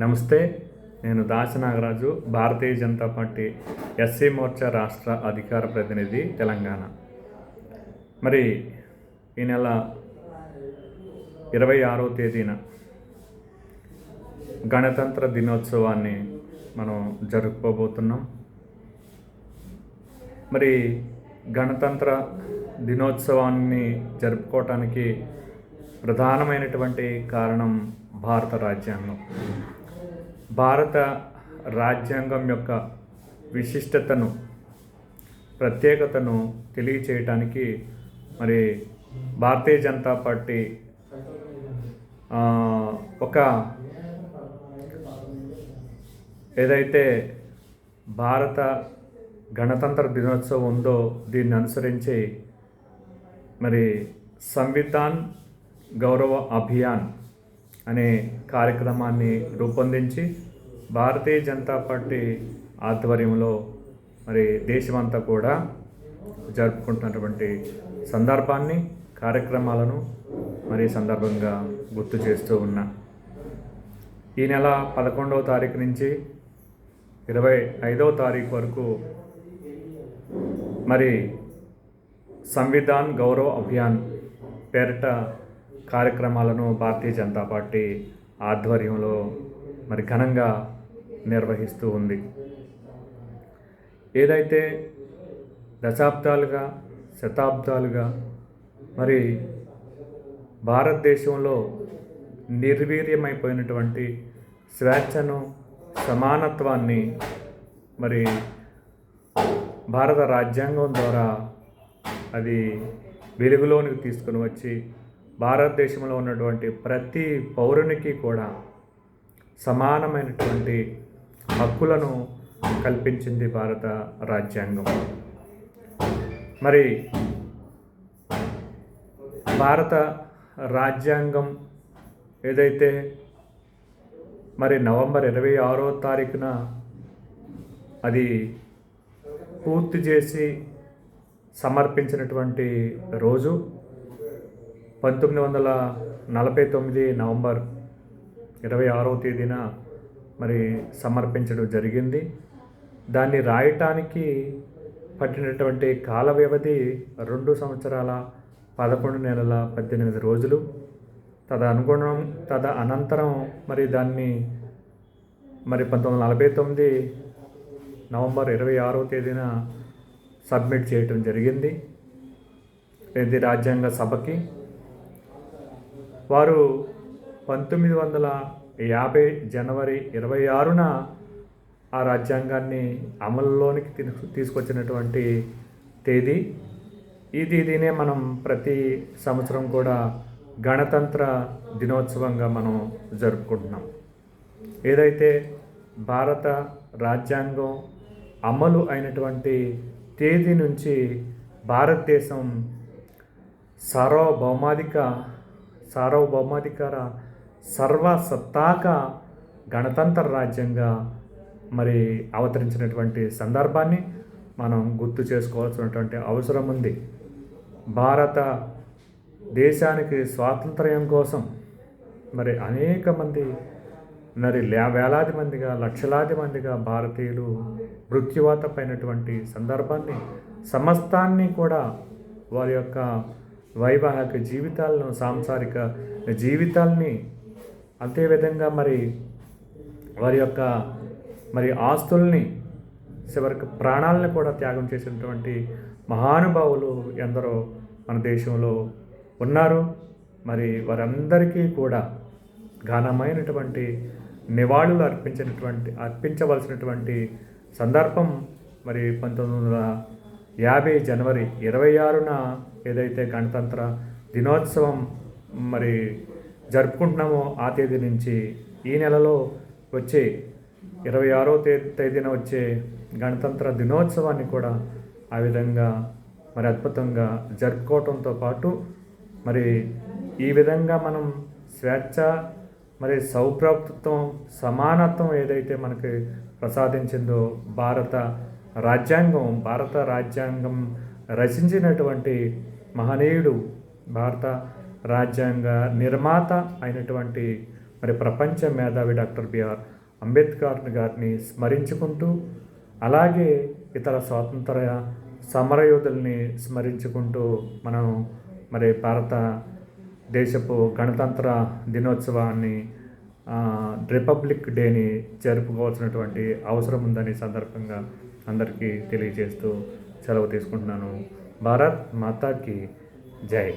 నమస్తే నేను Dasi Nagaraju Bharatiya Janata party SC Morcha రాష్ట్ర అధికార ప్రతినిధి తెలంగాణ. మరి ఈ నెల ఇరవై ఆరో తేదీన గణతంత్ర దినోత్సవాన్ని మనం జరుపుకోబోతున్నాం. మరి గణతంత్ర దినోత్సవాన్ని జరుపుకోవటానికి ప్రధానమైనటువంటి కారణం భారత రాజ్యాంగం. భారత రాజ్యాంగం యొక్క విశిష్టతను ప్రత్యేకతను తెలియచేయటానికి మరి భారతీయ జనతా పార్టీ ఒక ఏదైతే భారత గణతంత్ర దినోత్సవం ఉందో దీన్ని అనుసరించి మరి సంవిధాన్ గౌరవ అభియాన్ అనే కార్యక్రమాన్ని రూపొందించి భారతీయ జనతా పార్టీ ఆధ్వర్యంలో మరి దేశమంతా కూడా జరుపుకుంటున్నటువంటి సందర్భాన్ని కార్యక్రమాలను మరి సందర్భంగా గుర్తు చేస్తూ ఉన్నా. ఈ నెల పదకొండవ తారీఖు నుంచి ఇరవై ఐదవ తారీఖు వరకు మరి సంవిధాన్ గౌరవ్ అభియాన్ పేరిట కార్యక్రమాలను భారతీయ జనతా పార్టీ ఆధ్వర్యంలో మరి ఘనంగా నిర్వహిస్తూ ఉంది. ఏదైతే దశాబ్దాలుగా శతాబ్దాలుగా మరి భారతదేశంలో నిర్వీర్యమైపోయినటువంటి స్వేచ్ఛను సమానత్వాన్ని మరి భారత రాజ్యాంగం ద్వారా అది వెలుగులోనికి తీసుకుని వచ్చి భారతదేశంలో ఉన్నటువంటి ప్రతి పౌరునికి కూడా సమానమైనటువంటి హక్కులను కల్పించింది భారత రాజ్యాంగం. మరి భారత రాజ్యాంగం ఏదైతే మరి నవంబర్ ఇరవై ఆరో తారీఖున అది పూర్తి చేసి సమర్పించినటువంటి రోజు పంతొమ్మిది వందల నలభై తొమ్మిది నవంబర్ ఇరవై ఆరో తేదీన మరి సమర్పించడం జరిగింది. దాన్ని రాయటానికి పట్టినటువంటి కాల వ్యవధి రెండు సంవత్సరాల పదకొండు నెలల పద్దెనిమిది రోజులు. తద అనుగుణం తద అనంతరం మరి దాన్ని మరి పంతొమ్మిది వందల నలభై తొమ్మిది నవంబర్ ఇరవై ఆరో తేదీన సబ్మిట్ చేయటం జరిగింది. ఇది రాజ్యాంగ సభకి. వారు పంతొమ్మిది వందల యాభై జనవరి ఇరవై ఆరున ఆ రాజ్యాంగాన్ని అమలులోనికి తీసుకొచ్చినటువంటి తేదీ. ఈ తేదీనే మనం ప్రతి సంవత్సరం కూడా గణతంత్ర దినోత్సవంగా మనం జరుపుకుంటున్నాం. ఏదైతే భారత రాజ్యాంగం అమలు అయినటువంటి తేదీ నుంచి భారతదేశం సార్వభౌమాధిక సార్వభౌమాధికార సర్వసత్తాక గణతంత్ర రాజ్యంగా మరి అవతరించినటువంటి సందర్భాన్ని మనం గుర్తు చేసుకోవాల్సినటువంటి అవసరం ఉంది. భారత దేశానికి స్వాతంత్ర్యం కోసం మరి అనేక మంది మరి వేలాది మందిగా లక్షలాది మందిగా భారతీయులు మృత్యువాత పైనటువంటి సందర్భాన్ని సమస్తాన్ని కూడా వారి యొక్క వైవాహిక జీవితాలను సాంసారిక జీవితాల్ని అంతేవిధంగా మరి వారి యొక్క మరి ఆస్తుల్ని చివరికి ప్రాణాలను కూడా త్యాగం చేసినటువంటి మహానుభావులు ఎందరో మన దేశంలో ఉన్నారు. మరి వారందరికీ కూడా ఘనమైనటువంటి నివాళులు అర్పించినటువంటి అర్పించవలసినటువంటి సందర్భం మరి పంతొమ్మిది వందల యాభై జనవరి ఇరవై ఆరున ఏదైతే గణతంత్ర దినోత్సవం మరి జరుపుకుంటున్నామో ఆ తేదీ నుంచి ఈ నెలలో వచ్చే ఇరవై ఆరో తే తేదీన వచ్చే గణతంత్ర దినోత్సవాన్ని కూడా ఆ విధంగా మరి అద్భుతంగా జరుపుకోవటంతో పాటు మరి ఈ విధంగా మనం స్వేచ్ఛ మరి సౌప్రభుత్వం సమానత్వం ఏదైతే మనకి ప్రసాదించిందో భారత రాజ్యాంగం భారత రాజ్యాంగం రచించినటువంటి మహనీయుడు భారత రాజ్యాంగ నిర్మాత అయినటువంటి మరి ప్రపంచ మేధావి డాక్టర్ బిఆర్ అంబేద్కర్ గారిని స్మరించుకుంటూ అలాగే ఇతర స్వాతంత్ర సమరయోధుల్ని స్మరించుకుంటూ మనం మరి భారత దేశపు గణతంత్ర దినోత్సవాన్ని రిపబ్లిక్ డేని జరుపుకోవాల్సినటువంటి అవసరం ఉందని సందర్భంగా అందరికీ తెలియజేస్తూ సెలవు తీసుకుంటున్నాను. భారత్ మాతాకి జై.